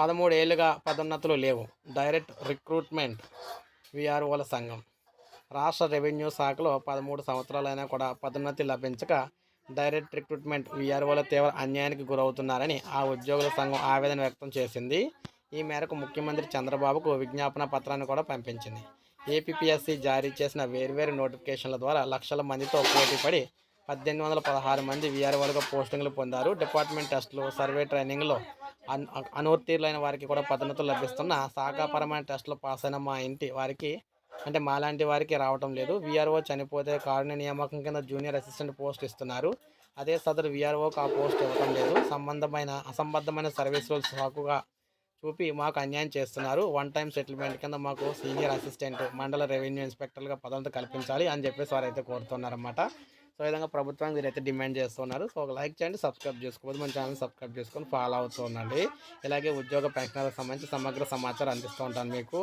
పదమూడేళ్ళుగా పదోన్నతులు లేవు. Direct recruitment విఆర్ఓల సంఘం. రాష్ట్ర రెవెన్యూ శాఖలో పదమూడు సంవత్సరాలైనా కూడా పదోన్నతి లభించక డైరెక్ట్ రిక్రూట్మెంట్ విఆర్ఓల తీవ్ర అన్యాయానికి గురవుతున్నారని ఆ ఉద్యోగుల సంఘం ఆవేదన వ్యక్తం చేసింది. ఈ మేరకు ముఖ్యమంత్రి చంద్రబాబుకు విజ్ఞాపన పత్రాన్ని కూడా పంపించింది. ఏపీఎస్సి జారీ చేసిన వేర్వేరు నోటిఫికేషన్ల ద్వారా లక్షల మందితో పోటీపడి పద్దెనిమిది వందల పదహారు మంది వీఆర్ఓలుగా పోస్టింగ్లు పొందారు. డిపార్ట్మెంట్ టెస్టులు సర్వే ట్రైనింగ్లో అన్ వారికి కూడా పదోన్నతులు లభిస్తున్న శాఖాపరమైన టెస్టులు పాస్ అయిన మా ఇంటి వారికి అంటే మాలాంటి వారికి రావటం లేదు. వీఆర్ఓ చనిపోతే కారుణ్య నియామకం కింద జూనియర్ అసిస్టెంట్ పోస్ట్ ఇస్తున్నారు. అదే సదరు వీఆర్ఓకి ఆ పోస్ట్ ఇవ్వటం లేదు. సంబంధమైన అసంబద్ధమైన సర్వీస్ రూల్స్ సాకుగా చూపి మాకు అన్యాయం చేస్తున్నారు. వన్ టైం సెటిల్మెంట్ కింద మాకు సీనియర్ అసిస్టెంట్ మండల రెవెన్యూ ఇన్స్పెక్టర్గా పదోన్నతి కల్పించాలి అని చెప్పేసి వారైతే కోరుతున్నారన్నమాట. సో విధంగా ప్రభుత్వానికి వీరైతే డిమాండ్ చేస్తున్నారు సో ఒక లైక్ చేయండి సబ్స్క్రైబ్ చేసుకోవద్దు మన ఛానల్ సబ్స్క్రైబ్ చేసుకొని ఫాలో అవుతూ ఉండండి. ఇలాగే ఉద్యోగ ప్రకటనలకు సంబంధించి సమగ్ర సమాచారం అందిస్తూ ఉంటాను మీకు.